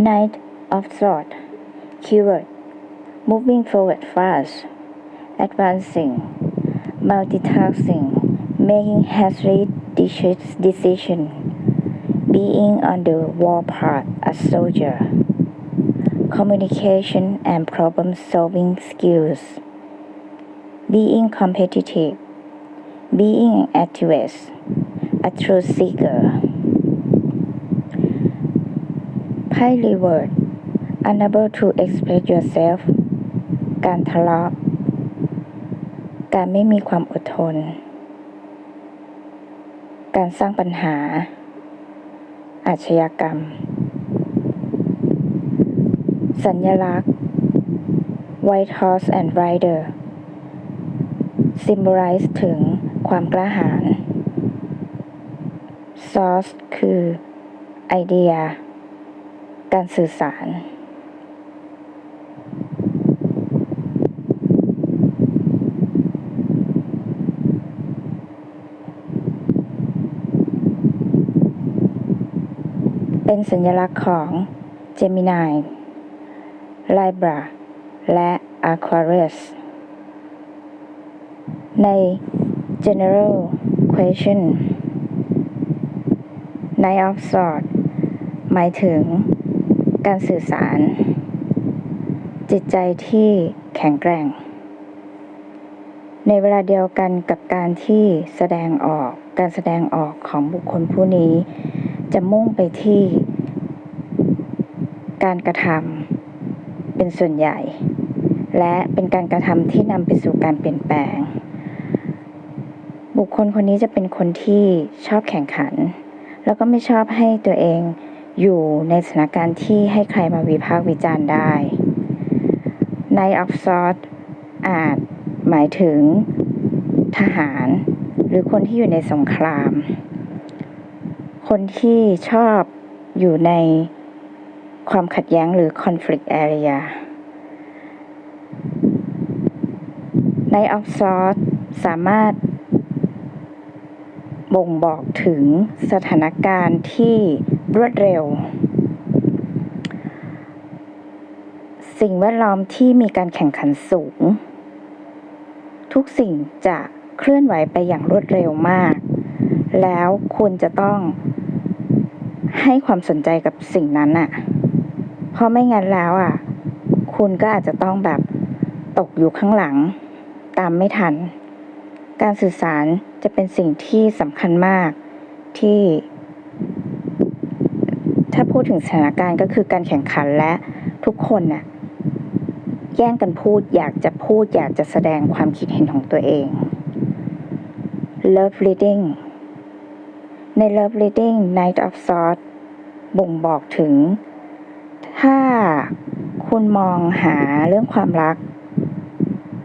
Knight of Swords Keyword. Moving forward fast. Advancing. Multitasking. Making hasty decision. Being on the warpath a soldier. Communication and problem solving skills. Being competitive. Being an activist. A truth seeker ไพ่ Reward Unable to express yourself การทะเลาะ การไม่มีความอดทน การสร้างปัญหา อาชญากรรม สัญลักษณ์ White Horse and Rider symbolize ถึงความกล้าหาญ Source คือไอเดีย การสื่อสาร เป็นสัญลักษณ์ของ Gemini Libra และ Aquarius ใน General Question Knight of Swords หมายถึง การสื่อสาร จิตใจที่แข็งแกร่ง ในเวลาเดียวกันกับการที่แสดงออกการแสดงออกของบุคคลผู้นี้ จะมุ่งไปที่การกระทำเป็นส่วนใหญ่ และเป็นการกระทำที่นำไปสู่การเปลี่ยนแปลง บุคคลคนนี้จะเป็นคนที่ชอบแข่งขัน แล้วก็ไม่ชอบให้ตัวเอง อยู่ในสถานการณ์ที่ให้ใครมาวิพากษ์วิจารณ์ได้ Knight of Swords อาจหมายถึงทหาร หรือคนที่อยู่ในสงคราม คนที่ชอบอยู่ในความขัดแย้งหรือ conflict area Knight of Swords สามารถ บ่งบอกถึงสถานการณ์ที่ รวดเร็ว สิ่งแวดล้อมที่มีการแข่งขันสูง ทุกสิ่งจะเคลื่อนไหวไปอย่างรวดเร็วมาก แล้วคุณจะต้องให้ความสนใจกับสิ่งนั้นอะเพราะไม่งั้นแล้วอะคุณก็อาจจะต้องแบบตกอยู่ข้างหลัง ตามไม่ทัน การสื่อสารจะเป็นสิ่งที่สำคัญมากที่ ถ้าพูดถึงสถานการณ์ก็คือการแข่งขันและทุกคนน่ะแย่งกันพูดอยากจะพูดอยากจะแสดงความคิดเห็นของตัวเอง Love Reading ใน Love Reading Night of Swords บ่งบอกถึง ถ้าคุณมองหาเรื่องความรัก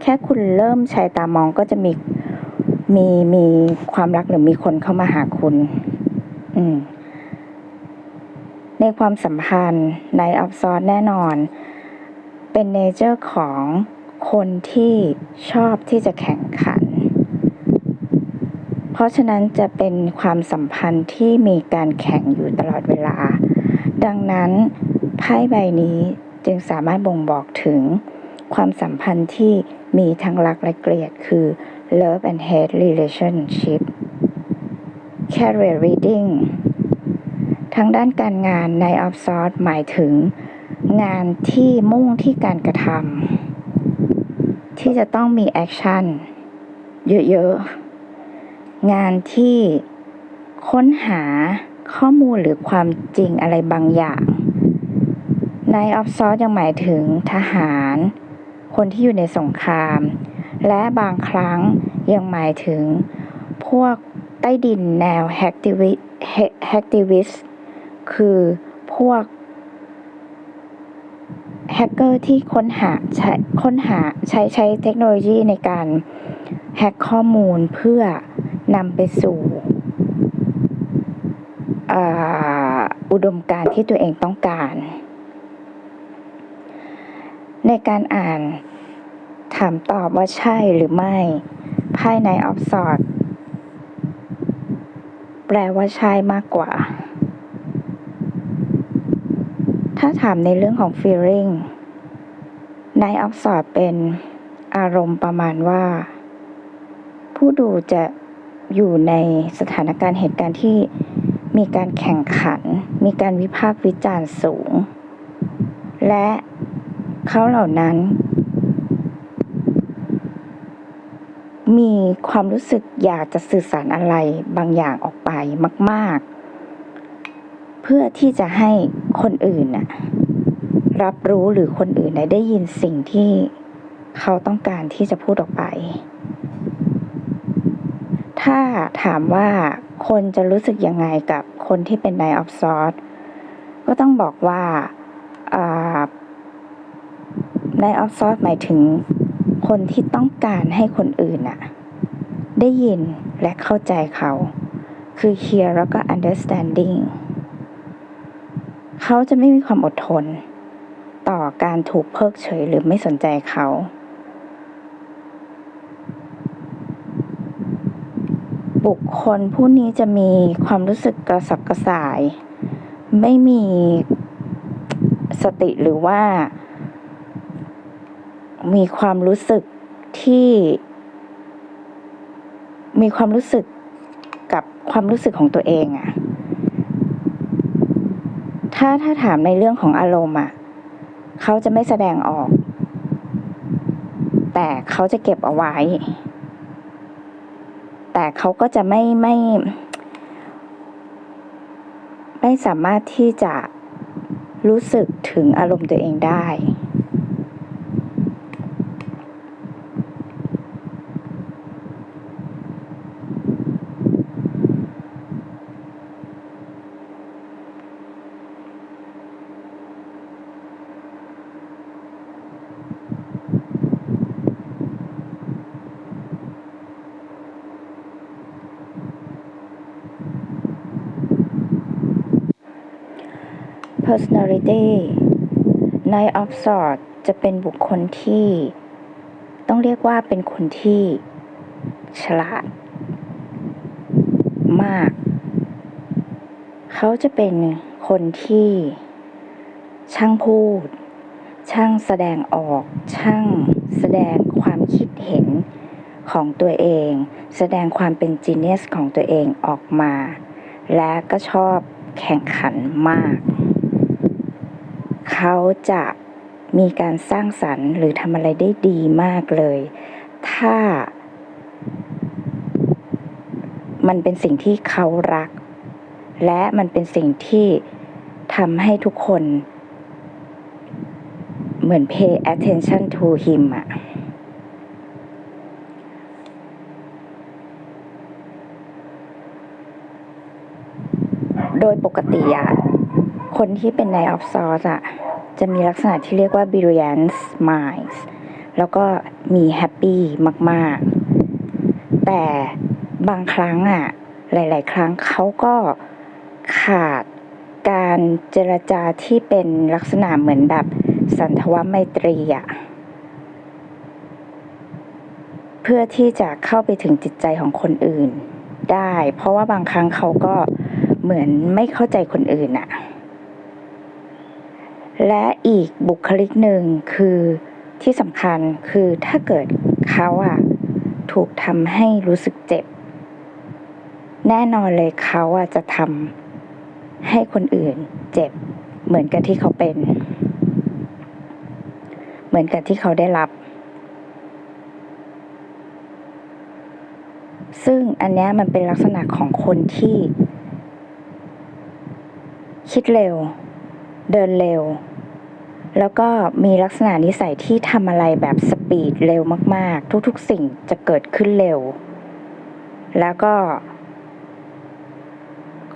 แค่คุณเริ่มใช้ตามองก็จะมีมีมีความรักหรือมีคนเข้ามาหาคุณ อืม ในความสัมพันธ์ในออฟซอ r แน่นอน เป็นเนเจอร์ของคนที่ชอบที่จะแข่งขัน เพราะฉะนั้นจะเป็นความสัมพันธ์ที่มีการแข่งอยู่ตลอดเวลา ดังนั้นไพ่ใบนี้จึงสามารถบ่งบอกถึงความสัมพันธ์ที่มีทั้งรักและเกลียดคือ love and hate relationship career reading ทางด้านการงานใน of swords หมายถึง งานที่มุ่งที่การกระทำที่จะต้องมีแอคชั่นเยอะๆ งานที่ค้นหาข้อมูลหรือความจริงอะไรบางอย่างใน of swords ยังหมายถึงทหาร คนที่อยู่ในสงคราม และบางครั้งยังหมายถึงพวกใต้ดินแนวแฮกติวิแฮกติวิส คือพวกแฮกเกอร์ที่ค้นหาใช้ค้นหาใช้ใช้เทคโนโลยีในการแฮกข้อมูลเพื่อนำไปสู่อุดมการที่ตัวเองต้องการ ในการอ่านถามตอบว่าใช่หรือไม่ ภายในออฟสอดแปลว่าใช่มากกว่า ถามในเรื่องของ feeling Night of Swords เป็นอารมณ์ประมาณว่า ผู้ดูจะอยู่ในสถานการณ์เหตุการณ์ที่มีการแข่งขัน มีการวิพากษ์วิจารณ์สูง และเขาเหล่านั้น มีความรู้สึกอยากจะสื่อสารอะไรบางอย่างออกไปมาก ๆ เพื่อที่จะให้คนอื่นรับรู้หรือคนอื่นได้ยินสิ่งที่เขาต้องการที่จะพูดออกไป ถ้าถามว่าคนจะรู้สึกยังไงกับคนที่เป็น Night of Swords ก็ต้องบอกว่าอ่า Night of Swords หมายถึงคนที่ต้องการให้คนอื่นน่ะได้ยินและเข้าใจเขา คือ hear แล้วก็ understanding เขาจะไม่มีความอดทน ต่อการถูกเพิกเฉยหรือไม่สนใจเขา บุคคลผู้นี้จะมีความรู้สึกกระสับกระส่าย ไม่มีสติหรือว่า มีความรู้สึกที่ มีความรู้สึกกับความรู้สึกของตัวเองอะ ถ้าถ้าถามในเรื่องของอารมณ์อะเขาจะไม่แสดงออก แต่เขาจะเก็บเอาไว้ แต่เขาก็จะไม่ไม่ ไม่สามารถที่จะรู้สึกถึงอารมณ์ตัวเองได้ personality Night of Swords จะเป็นบุคคลที่ ต้องเรียกว่าเป็นคนที่ ฉลาด มาก เขาจะเป็นคนที่ ช่างพูด ช่างแสดงออก ช่างแสดงความคิดเห็นของตัวเอง แสดงความเป็นจีเนียสของตัวเองออกมา และก็ชอบแข่งขันมาก เขาจะมีการสร้างสรรค์ หรือทำอะไรได้ดีมากเลย ถ้า มันเป็นสิ่งที่เขารัก และมันเป็นสิ่งที่ทำให้ทุกคน เหมือน pay attention to him อะโดยปกติอะ คนที่เป็น Night of Swords อะจะมีลักษณะที่เรียกว่า brilliant minds แล้วก็มี happy มาก ๆ แต่บางครั้งอะหลาย ๆ ครั้งเขาก็ขาดการเจรจาที่เป็นลักษณะเหมือนแบบสันทวไมตรีอะเพื่อที่จะเข้าไปถึงจิตใจของคนอื่นได้ เพราะว่าบางครั้งเขาก็เหมือนไม่เข้าใจคนอื่นอะ และอีกบุคลิกหนึ่งคือที่สำคัญคือถ้าเกิดเขาอะถูกทำให้รู้สึกเจ็บ แน่นอนเลยเขาอะจะทำให้คนอื่นเจ็บ เหมือนกับที่เขาเป็น เหมือนกับที่เขาได้รับ ซึ่งอันนี้มันเป็นลักษณะของคนที่ คิดเร็ว เดินเร็ว แล้วก็มีลักษณะนิสัยที่ทำอะไรแบบสปีดเร็วมาก ๆ ทุกๆ สิ่งจะเกิดขึ้นเร็ว แล้วก็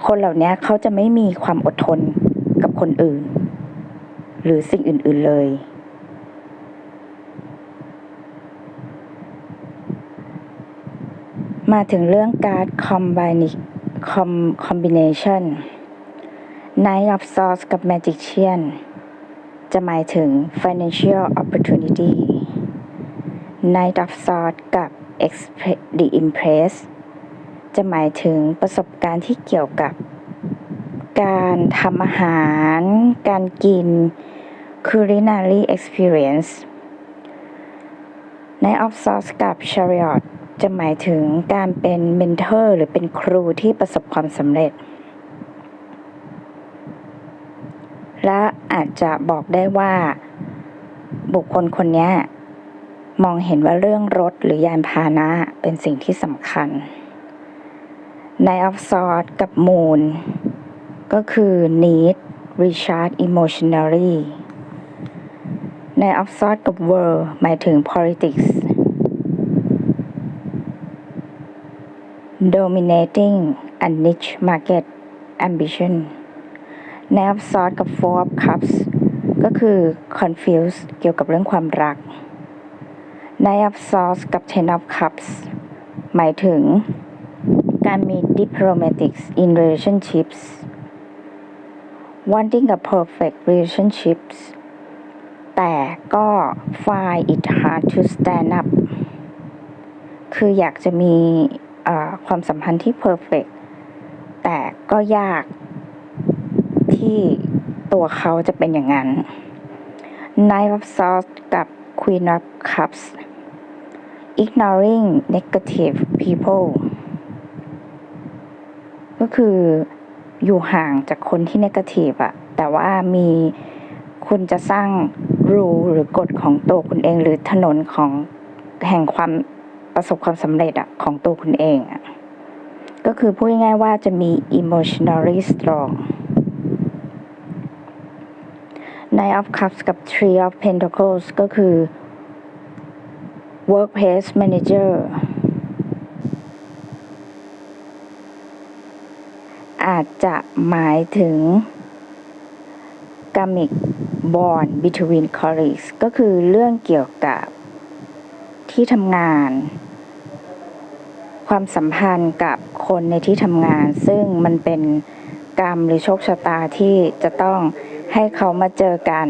คนเหล่านี้เขาจะไม่มีความอดทนกับคนอื่น หรือสิ่งอื่น ๆ เลยมาถึงเรื่องการ์ด combine- com- combination Knight of Swords กับ Magician จะหมายถึง financial opportunity Knight of Swords กับ The Impress จะหมายถึงประสบการณ์ที่เกี่ยวกับ การทำอาหาร การกิน culinary experience ใน of Swords กับ Chariot จะหมายถึงการเป็นเมนเทอร์หรือเป็นครูที่ประสบความสำเร็จ และอาจจะบอกได้ว่า บุคคลคนนี้มองเห็นว่าเรื่องรถหรือยานพาหนะเป็นสิ่งที่สำคัญนายออฟซอร์ดกับมูล ก็คือ need recharge emotionally นายออฟซอร์ดกับเวิร์หมายถึง politics dominating a niche market ambition ใน of Swords กับ Four of Cups ก็คือ confused เกี่ยวกับเรื่องความรักใน of Swords กับ Ten of Cups หมายถึง การมี diplomatic in relationships wanting a perfect relationships แต่ก็ find it hard to stand up คืออยากจะมีเอ่อความสัมพันธ์ที่ perfect แต่ก็ยาก ที่ตัวเขาจะเป็นอย่างนั้น Knight of Swords กับ Queen of Cups ignoring negative people ก็คืออยู่ห่างจากคนที่ negative อะแต่ว่ามีคุณจะสร้างรูหรือกฎของตัวคุณเอง หรือถนนของแห่งความประสบความสำเร็จอะของตัวคุณเองอะก็คือพูดง่ายๆว่าจะมี emotionally strong Nine of Cups กับ Three of Pentacles ก็คือ workplace manager อาจจะหมายถึง karmic bond between colleagues ก็คือเรื่องเกี่ยวกับที่ทำงาน ความสัมพันธ์กับคนในที่ทำงาน ซึ่งมันเป็นกรรมหรือโชคชะตาที่จะต้อง ให้เขามาเจอกัน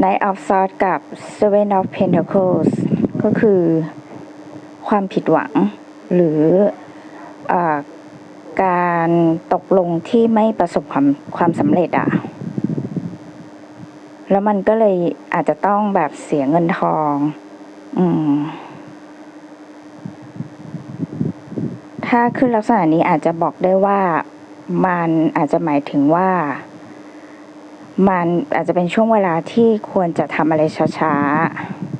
Knight of Swords กับ Seven of Pentacles ก็คือความผิดหวัง หรือเออการตกลงที่ไม่ประสบความความสำเร็จอะแล้วมันก็เลยอาจจะต้องแบบเสียเงินทอง อืม ถ้าขึ้นลักษณะนี้อาจจะบอกได้ว่ามันอาจจะหมายถึงว่า มันอาจจะเป็นช่วงเวลาที่ควรจะทำอะไรช้า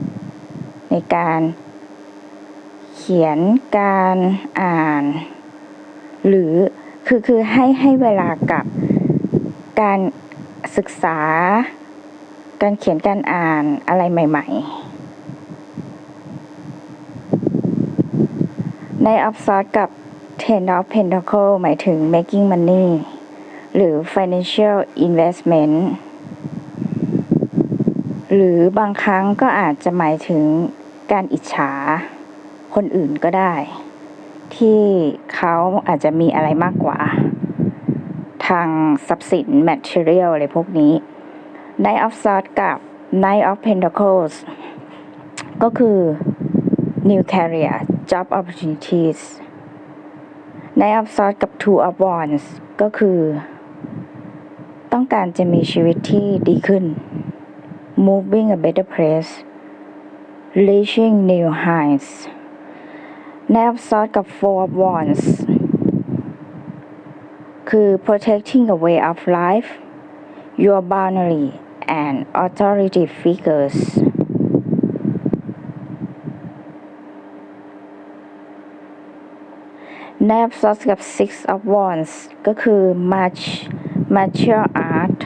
ๆ ในการเขียนการอ่าน หรือคือคือให้ให้เวลากับการศึกษา การเขียนการอ่านอะไรใหม่ ๆ ใน of Swords กับ Ten of Pentacle หมายถึง making money หรือ financial investment หรือบางครั้งก็อาจจะหมายถึงการอิจฉาคนอื่นก็ได้ ที่เขาอาจจะมีอะไรมากกว่า ทางทรัพย์สิน material อะไรพวกนี้ Knight of Swords กับ Knight of Pentacles ก็คือ new career job opportunities Knight of Swords กับ Two of Wands ก็คือ การจะมีชีวิตที่ดีขึ้น moving a better place reaching new heights Knight of Swords กับ Four of Wands คือ protecting a way of life your boundary and authority figures Knight of Swords กับ Six of Wands ก็คือ much martial art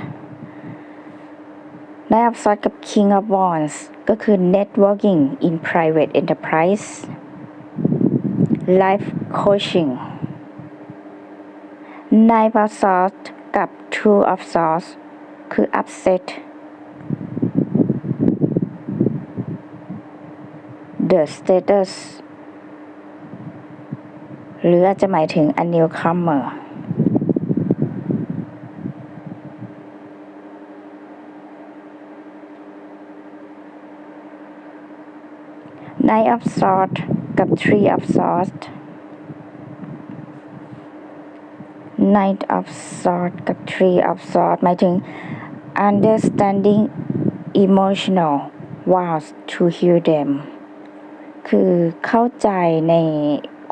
Knight of Swords กับ King of Wands ก็คือ networking in private enterprise life coaching Knight of Swords กับ Two of Swords คือ upset the status หรืออาจจะหมายถึง a newcomer Night of Swords กับ Three of Swords Knight of Swords กับ Tree of Swords หมายถึง understanding emotional wounds to heal them คือเข้าใจใน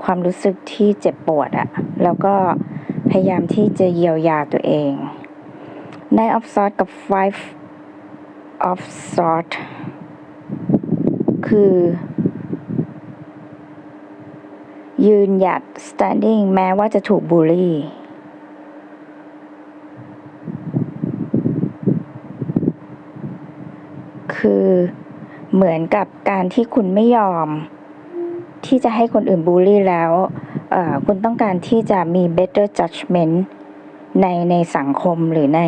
ความรู้สึกที่เจ็บปวดอะแล้วก็พยายามที่จะเยียวยาตัวเอง Knight of Swords กับ Five of Swords คือ ยืนหยัด standing แม้ว่าจะถูกบูลลี่ คือเหมือนกับการที่คุณไม่ยอม ที่จะให้คนอื่นบูลลี่แล้ว คุณต้องการที่จะมี better judgment ในในสังคมหรือใน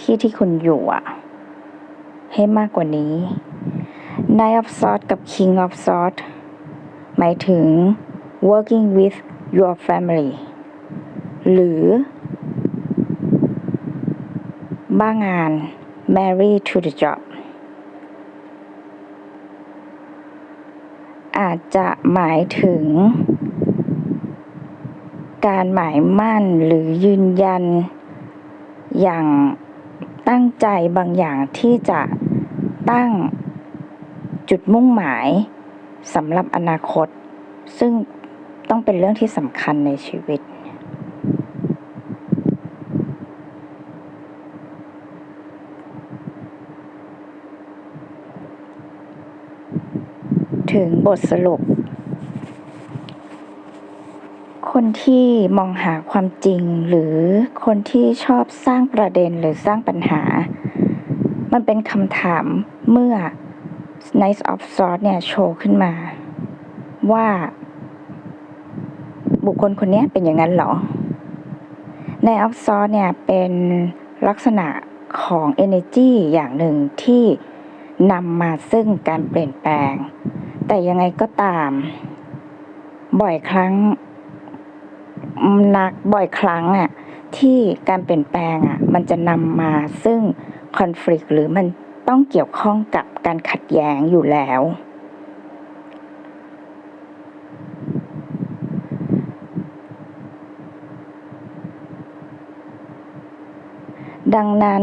ที่ที่คุณอยู่อะให้มากกว่านี้ Knight of Swords กับ King of Swords หมายถึง working with your family หรือ บ้างาน marry to the job อาจจะหมายถึง การหมายมั่นหรือยืนยัน อย่างตั้งใจบางอย่างที่จะตั้งจุดมุ่งหมายสำหรับอนาคต ซึ่ง ต้องเป็นเรื่องที่สำคัญในชีวิต ถึงบทสรุป คนที่มองหาความจริงหรือคนที่ชอบสร้างประเด็นหรือสร้างปัญหา มันเป็นคำถามเมื่อ Knight of Swords เนี่ย โชว์ขึ้นมาว่า บุคคลคนนี้เป็นอย่างนั้นเหรอ ใน of Swords เนี่ยเป็นลักษณะของ energy อย่างหนึ่งที่นำมาซึ่งการเปลี่ยนแปลง แต่ยังไงก็ตาม บ่อยครั้งนักบ่อยครั้งอะที่การเปลี่ยนแปลงอะมันจะนำมาซึ่งคอน FLICT หรือมันต้องเกี่ยวข้องกับการขัดแย้งอยู่แล้ว ดังนั้น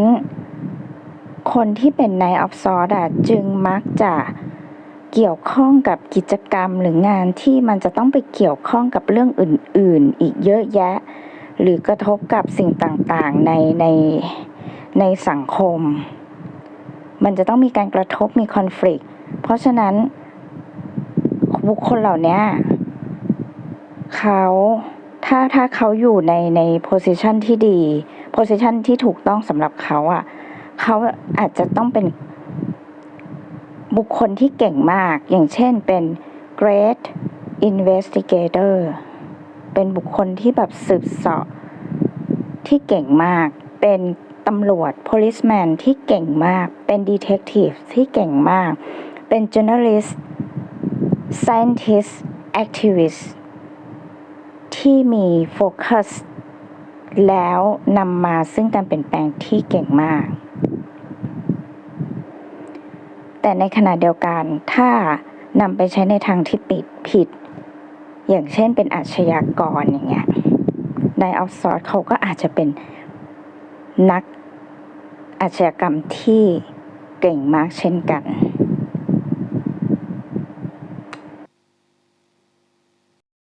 คนที่เป็นนายออฟซอร์ดจึงมักจะเกี่ยวข้องกับกิจกรรมหรืองานที่มันจะต้องไปเกี่ยวข้องกับเรื่องอื่น ๆ อีกเยอะแยะ หรือกระทบกับสิ่งต่างๆในในในสังคม มันจะต้องมีการกระทบมีคอน FLICT เพราะฉะนั้นบุคคลเหล่านี้เขาถ้าถ้าเขาอยู่ในในโพสิชันที่ดี พสิชันที่ถูกต้องสำหรับเขาอะเขาอาจจะต้องเป็นบุคคลที่เก่งมาก อย่างเช่นเป็น great investigator เป็นบุคคลที่แบบสืบเสาะที่เก่งมาก เป็นตำรวจ policeman ที่เก่งมาก เป็น detective ที่เก่งมาก เป็น journalist scientist activist ที่มีโฟกัส แล้วนำมาซึ่งการเปลี่ยนแปลงที่เก่งมาก แต่ในขณะเดียวกันถ้านำไปใช้ในทางที่ปิดผิด อย่างเช่นเป็นอาชญากรอย่างเงี้ยในออฟซอร์เขาก็อาจจะเป็นนักอาชญากรรมที่เก่งมากเช่นกัน